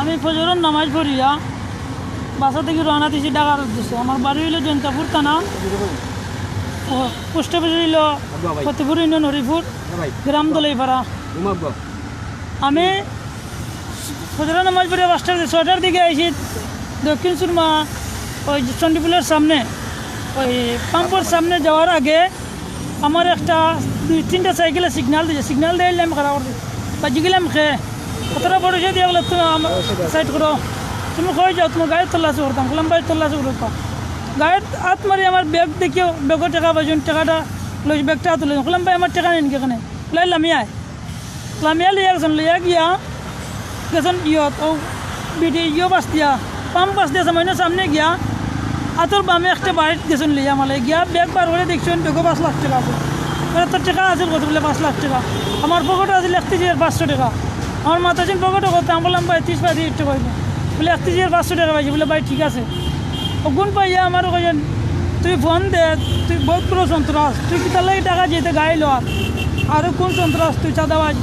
আমি ফজরের নামাজ পড়িয়া বাসা থেকে রওনা দিয়েছি ডাকার উদ্দেশ্যে। আমার বাড়ি হইল জয়ন্তাপুর থানা। পোস্ট অফিস হইল ফতেপুর ইউনিয়ন হরিপুর, গ্রাম দলাইপাড়া। আমি ফজরের নামাজ পড়িয়া পাঁচটার ছয়টার দিকে আইছি দক্ষিণ সুরমা, ওই চণ্ডীপুলের সামনে। ওই পাম্পের সামনে যাওয়ার আগে আমার একটা দুই তিনটা সাইকেলে সিগনাল দিয়েছে সিগনাল দিয়ে আমি খারাপ করছি বাজি গেলাম খেয়ে কতটা পরিচয় দিয়ে বলে তুমি আমার সাইড করো। তুমি কই যাও, তোমার গাড়ির তল্লাশি করতাম বললাম বাড়ির তল্লাশি করতাম। গাড়ির হাত মারি আমার ব্যাগ দেখিও ব্যাগের টাকা বাজুন টাকাটা লই ব্যাগটা হাত লই বললাম ভাই আমার টাকা নেই এখানে? লাই লামিয়ায় লামিয়া লিয়া গেছেন লিয়া গিয়া গেছেন ইয়ত, ও বিডি ইয় বাস দিয়া পাম্প বাস দিয়া সামান্য সামনে গিয়া আতর বামে একটা বাড়িত গেছেন লিয়া মালে। গিয়া ব্যাগ বার করে দেখছেন বেগো পাঁচ লাখ টাকা আছে। তোর টাকা আছে কত পাঁচ লাখ টাকা। আমার পকেটে আছে, লিখতে পাঁচশো টাকা। আমার মাথা ছিল পকেটে কত আমি বললাম, ভাই, ত্রিশ পঁয়ত্রিশ টাকা হইব বলে, এক হাজার পাঁচশো টাকা পাইছি। বলে, ভাই, ঠিক আছে। ও গুণ পাইয়া আমার কইছেন তুই ফোন দে, তুই বহুত বড় সন্ত্রাস তুই কি তার লাগে টাকা যেতে গাড়ি লওয়া আরও কোন সন্ত্রাস তুই চাঁদাবাজ?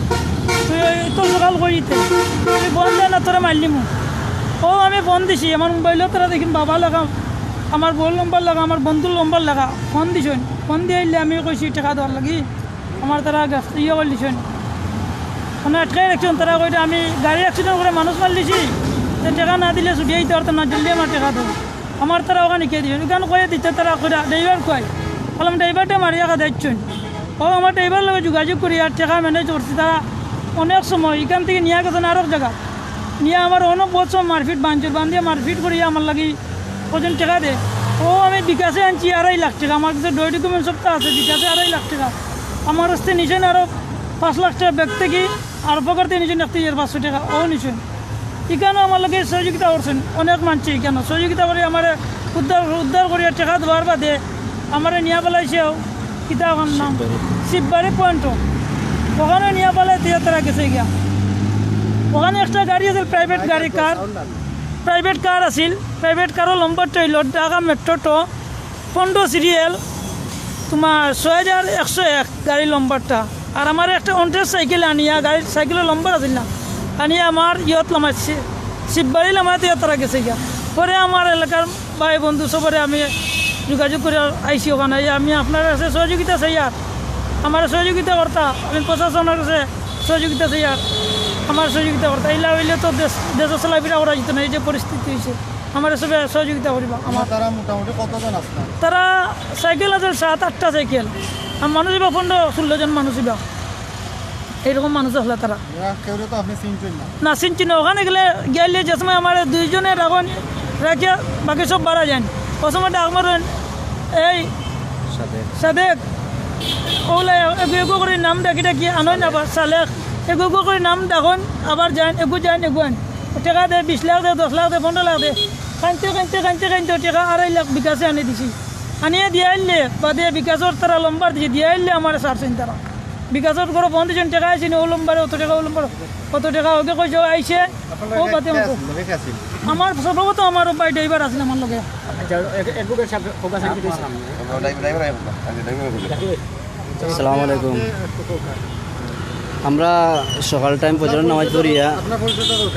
তুই ওই তো সকাল করিতে তুই ফোন দে না, তোরা মারলি মু ও, আমি ফোন দিছি, আমার মোবাইলও তোরা দেখিন বাবা লাগা, আমার বউর নম্বর লাগা, আমার বন্ধুর নম্বর লাগা। ফোন দিছেন, ফোন দিয়ে আমি কইছি, টাকা দেওয়ার লাগি? আমার তারা ইয়ে করে দিছেন মানে আটকাই রাখছেন তারা কইটা আমি গাড়ি অ্যাক্সিডেন্ট করে মানুষ মার দিছি, তো টাকা না দিলে ছুটি আইতে পারতাম না, জলদি আমার টাকা দেবো আমার তারা ওখানে কে দিবেন ওখানে কয়ে দিতে? তারা কইরা ড্রাইভার কয়? বললাম ড্রাইভারটা মারিয়া কথা দিচ্ছেন ও আমার ড্রাইভার লগে যোগাযোগ করি আর টাকা ম্যানেজ করছি। তারা অনেক সময় এখান থেকে নিয়ে গেছেন আরও জায়গা। নিয়ে আমার অনেক বছর মারপিট, বাঞ্চুর বান্ধিয়ে মারপিট করি, আমার লাগি ওজন টাকা দে। ও আমি বিকাশে আনছি আড়াই লাখ টাকা। আমার কাছে ডই ডকুমেন্ট সবটা আছে, বিকাশে আড়াই লাখ টাকা। আমার হস্তে নিছেন আরও পাঁচ লাখ টাকা ব্যাগ থেকে। আর থেকে নিছেন এক হাজার পাঁচশো টাকা ও নিছেন। এখানে আমার লোকে সহযোগিতা করছেন অনেক মানছি এখানে সহযোগিতা করে আমার উদ্ধার উদ্ধার করিয়া টাকা দেওয়ার বাদে আমার নিয়ে পেলাইছেও কিতা আমার নাম। শিববাড়ি পয়েন্ট ওখানে নিয়ে পেলাই দিয়ে তারা গেছে গিয়া। ওখানে একটা গাড়ি আছিল প্রাইভেট গাড়ি কার প্রাইভেট কার আছিল প্রাইভেট কাৰৰ নম্বৰটো হইল ঢাকা মেট্ৰ'টো পনেরো সিরিয়াল তোমার ছয় হাজার একশো এক গাড়ির নম্বরটা আর আমার একটা অন্টের সাইকেল আনিয়া গাড়ির সাইকেলের লম্বা আছিল না। আনিয়া আমার ইয়ত লামাইছে শিববাড়ি লামাইতে তারা গেছে গিয়া। পরে আমার এলাকার ভাই বন্ধু সবরে আমি যোগাযোগ করে আইসি ওখানে। আমি আপনার কাছে সহযোগিতা চাই আর। আমার সহযোগিতা কর্তা আমি প্রশাসনের কাছে সহযোগিতা চাই আর। আমার সহযোগিতা কর্তা এইলা হইলে তো দেশ দেশ চলাফেরা করা যেত না এই যে পরিস্থিতি হয়েছে আমার সবে সহযোগিতা করিবা আমার। তারা মোটামুটি কতজন আসলেন তারা সাইকেল আছে সাত আটটা সাইকেল। আর মানুষ বা পনেরো ষোলো জন মানুষ বা এইরকম মানুষ আসলে তারা। না। না ওখানে গেলে গেলে যে সময় আমার দুইজনে রাখন রাখিয়া বাকি সব বাড়া যান। ও সময় ডাক মারেন এই সাদেক। ওগুলো এগু এগু করে নাম ডাকি ডাকি আনয় না আবার সালেক। এগু এগু করে নাম ডাকন আবার যান এগু যান এগু আন টাকা দে বিশ লাখ দে দশ লাখ দে পনেরো লাখ দে। কানতে কানতে কানতে কানতে টাকা আড়াই লাখ বিকাশে আনি দিছি। আনিয়ে দিয়ে আইলে বাদে বিকাশর তারা লম্বার দিছে দিয়ে আইলে আমার সারছেন তারা। বিকাশর করে বন্ধ দিয়েছেন টাকা আইসি ও লম্বারে অত টাকা ও লম্বার কত টাকা ওকে কইছে ও আইসে ও বাদে আমার সম্ভবত আমার বাই ড্রাইভার আছে আমার লগে আসসালামু আলাইকুম। আমরা সকাল টাইম পর্যন্ত নামাজ পড়িয়া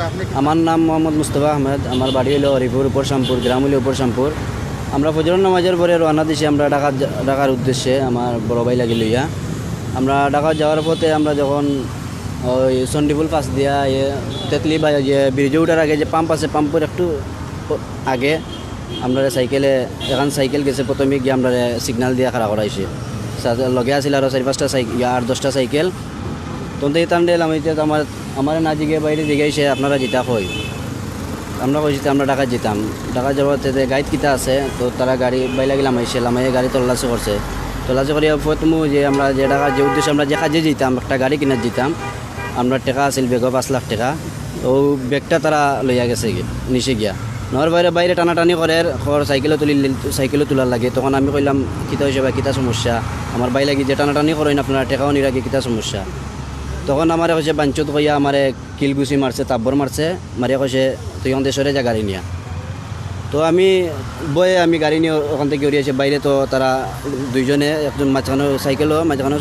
আপনি আমার নাম মোহাম্মদ মুস্তফা আহমেদ আমার বাড়ি হলো হরিপুর উপর শামপুর গ্রাম হলো উপর শামপুর আমরা ফজর নামাজের পরে রওনা দিছি আমরা ঢাকা ঢাকার উদ্দেশ্যে আমার বড় ভাই লাগি লইয়া। আমরা ঢাকা যাওয়ার পথে আমরা যখন ওই চণ্ডীপুল পাশ দিয়া এ তেতলি বা যে ব্রিজে উঠার আগে যে পাম্প আছে পাম্পের একটু আগে আমরা সাইকেলে, এখন সাইকেল গেছে, প্রথমে গিয়ে আমরা সিগনাল দিয়ে খাড়া করাইছি। লগে আছিল আরও চারি পাঁচটা সাইকেল আর দশটা সাইকেল। তন্তে দিলাম আমি আমার আমার না জিগে বাইরে জিগাইছে, আপনারা যেটা কই আমরা কইছি আমরা ঢাকা যেতাম। ঢাকা যাওয়ার তাতে গাইড কিতা আছে, তো তারা গাড়ি বাইলা গেলাম, আইসে লামাইয়ে গাড়ি তল্লাশি করছে। তল্লাশি করিয়া প্রথম যে আমরা যে ঢাকা যে উদ্দেশ্যে আমরা যে যেতাম, একটা গাড়ি কিনার যেতাম আমরা টাকা আছিল বেগ পাঁচ লাখ টাকা। তো ব্যাগটা তারা লইয়া গেছে গিয়ে নিচে গিয়া। নহর বাইরে বাইরে টানাটানি করে খর সাইকেলে তুলি সাইকেলে তোলার লাগে। তখন আমি কইলাম, কিতা হয়েছে বা কিতা সমস্যা? আমার বাই লাগি যে টানাটানি করেন আপনারা, টেকাও নিরাগে কিতা সমস্যা? তখন আমার কৈছে বাঞ্চত কইয়া আমারে কিলগুচি মারছে, তাব্বর মারছে। মারিয়া কৈছে তুই অন্তে সরে যা, গাড়ি নিয়া। তো আমি বয়ে আমি গাড়ি নিয়ে ওখান থেকে উড়িয়েছি বাইরে তো তারা দুইজনে একজন মাঝখানে সাইকেলও, মাঝখানে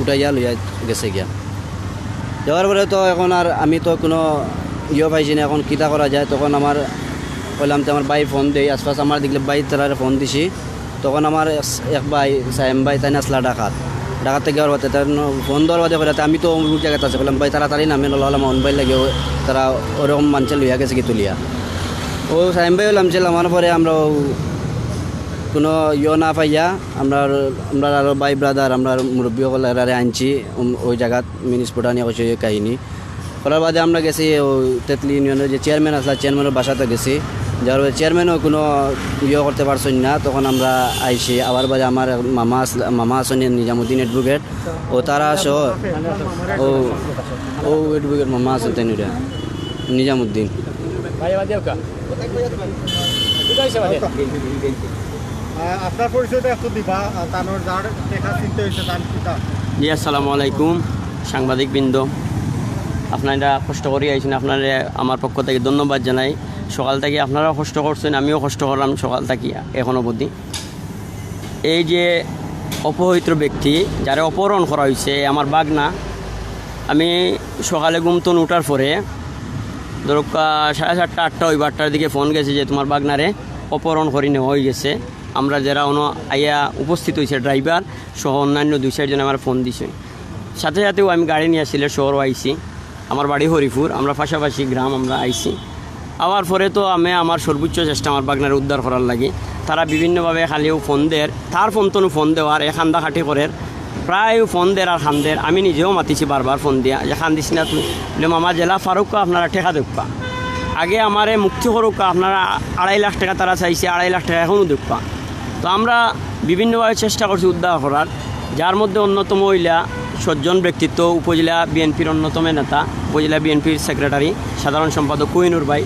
উঠাইয়া লইয়া গেছে গিয়া। যাওয়ার পরে তো এখন আর আমি তো কোনো ইয়ে পাইছি না, এখন কিতা করা যায়? তখন আমার বললাম যে আমার বাই ফোন দেই, আশপাশ আমার দেখলে বাই তারা ফোন দিছি। তখন আমার এক ভাই, সাইম ভাই তাই আসলা ডাকাত। ডাকাত থেকে যাওয়ার বাদে তার ফোন দেওয়ার বাদে আমি তো অমুক জায়গাতে আছে। বললাম, ভাই, তাড়াতাড়ি নামে নলা হলাম অন ভাই লাগে তারা ওরকম মানছে, লইয়া গেছে কি তুলিয়া? ও সাইম ভাই নামছিল আমার পরে আমরা কোনো ইয়ে না পাইয়া, আমরা আমরা আরও ভাই ব্রাদার আমরা মুরব্বী সকল এরারে আনছি ওই জায়গাত মিনিসপোর্টা নিয়ে কৈছে কাহিনী। করার বাদে আমরা গেছি তেতলি ইউনিয়নের যে চেয়ারম্যান আসলা চেয়ারম্যানের বাসাতে গেছি। যার চেয়ারম্যানও কোনো ইয়ে করতে পারছেন না তখন আমরা আইছি আবার বাদে আমার মামা আসলা মামা আসেন নিজামুদ্দিন এডভোকেট ও তারা সহ ও ও এডভোকেট মামা আছেন তাই নিজামুদ্দিন। আপনার পরিচয়টা একটু দিবা তানোর যার দেখা চিনতে হয়েছে তার কিতা জি আসসালামু আলাইকুম সাংবাদিক বৃন্দ আপনারা কষ্ট করে আইছেন। আপনারা আমার পক্ষ থেকে ধন্যবাদ জানাই। সকাল থেকে আপনারাও কষ্ট করছেন, আমিও কষ্ট করলাম সকাল থেকে এখন অবধি এই যে অপহৃত ব্যক্তি, যারা অপহরণ করা হয়েছে আমার বাগনা। আমি সকালে ঘুমতন উঠার পরে ধরো সাড়ে সাতটা, আটটা ওই বারটার দিকে ফোন গেছে যে তোমার বাগনারে অপহরণ করে নেওয়া হয়ে গেছে। আমরা যারা অন আইয়া উপস্থিত হয়েছে ড্রাইভার সহ অন্যান্য দুই চারজন আমার ফোন দিছে। সাথে সাথেও আমি গাড়ি নিয়ে সিলেট শহরও আইছি। আমার বাড়ি হরিপুর, আমরা পাশাপাশি গ্রাম আমরা আইছি। আওয়ার পরে তো আমি আমার সর্বোচ্চ চেষ্টা আমার বাগনার উদ্ধার করার লাগে। তারা বিভিন্নভাবে খালিও ফোন দেয়, তার ফোন তনু ফোন দেওয়ার, এ খান্দা খাটি করে প্রায় ফোন দের আর খান্দের, আমি নিজেও মাতিছি বারবার ফোন দিয়া, যে খান দিস না তুমি বলে মামা জেলা ফারুক আপনারা ঠেকা দেখবা আগে আমারে মুক্তি করুক আপনারা আড়াই লাখ টাকা তারা চাইছে, আড়াই লাখ টাকা এখনও দেখবা তো আমরা বিভিন্নভাবে চেষ্টা করছি উদ্ধার করার, যার মধ্যে অন্যতম হইলা সজ্জন ব্যক্তিত্ব উপজেলা বিএনপির অন্যতম নেতা, উপজেলা বিএনপির সেক্রেটারি, সাধারণ সম্পাদক কুইনুর ভাই।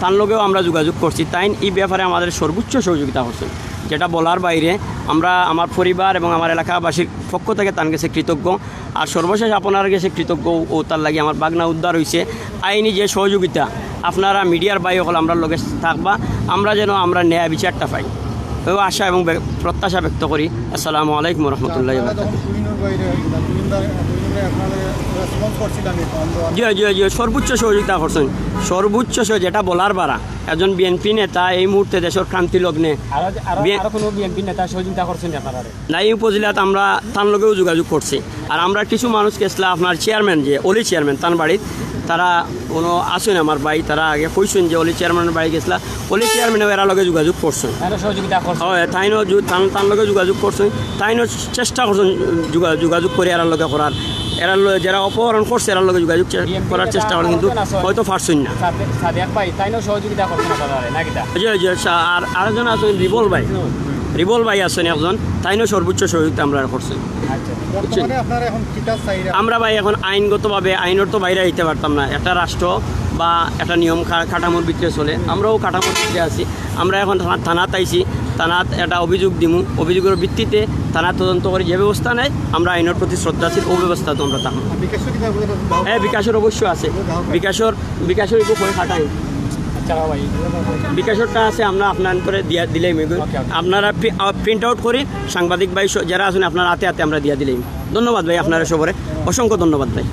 তার লগেও আমরা যোগাযোগ করছি। তাই এই ব্যাপারে আমাদের সর্বোচ্চ সহযোগিতা করছেন যেটা বলার বাইরে আমরা আমার পরিবার এবং আমার এলাকাবাসীর পক্ষ থেকে তার কাছে কৃতজ্ঞ। আর সর্বশেষ আপনার কাছে কৃতজ্ঞ ও তার লাগে আমার বাগনা উদ্ধার হয়েছে আইনি যে সহযোগিতা আপনারা মিডিয়ার বাই হল আমরা লগে থাকবা, আমরা যেন আমরা ন্যায় বিচারটা পাই। আশা এবং প্রত্যাশা ব্যক্ত করি। আসসালামু আলাইকুম রহমতুল্লাহ এই জি জি জি সর্বোচ্চ সহযোগিতা করছেন। সর্বোচ্চ যেটা বলার বারা। একজন বিএনপি নেতা এই মুহূর্তে দেশের ক্রান্তি লগ্নে আপনারা? নাই উপজেলাত আমরা তার লগেও যোগাযোগ করছি। আর আমরা কিছু মানুষ গেছিলাম আপনার চেয়ারম্যান যে অলি চেয়ারম্যান তার বাড়িত তারা কোনো আসেন আমার ভাই তারা আগে কইছেন যে অলি চেয়ারম্যানের বাড়ি গেছিলা। অলি চেয়ারম্যানও এরা লগে যোগাযোগ করছেন। হয় তান তার লগে যোগাযোগ করছেন। তাইনও চেষ্টা করছেন যোগা- যোগাযোগ করে এরার লগে করার। লগে যারা অপহরণ করছে এরার লগে যোগাযোগ করার চেষ্টা করেন কিন্তু হয়তো পারছেন না। সা- আর আরেকজন আছেন রিবল ভাই। রিবল ভাই আছেন একজন তাইনও সর্বোচ্চ সহযোগিতা আমরা করছি। আচ্ছা আমরা ভাই এখন আইনগতভাবে আইনের তো বাইরে হইতে পারতাম না। একটা রাষ্ট্র বা একটা নিয়ম কাঠামোর ভিতরে চলে। আমরাও কাঠামোর ভিতরে আছি। আমরা এখন থানা- থানাত আইছি। থানাত একটা অভিযোগ দিমু। অভিযোগের ভিত্তিতে থানা তদন্ত করে যে ব্যবস্থা নেয় আমরা আইনের প্রতি শ্রদ্ধাশীল ও ব্যবস্থা তো আমরা কিতাব হ্যাঁ বিকাশের অবশ্যই আছে। বিকাশের বিকাশের একটু করে খাটাই। বিকাশরটা আছে আমরা আপনার করে দিয়া দিলেই আপনারা প্রিন্ট আউট করে সাংবাদিক ভাই যারা আছেন আপনার হাতে হাতে আমরা দিয়া দিলেই। ধন্যবাদ ভাই আপনারা সবরে। অসংখ্য ধন্যবাদ ভাই।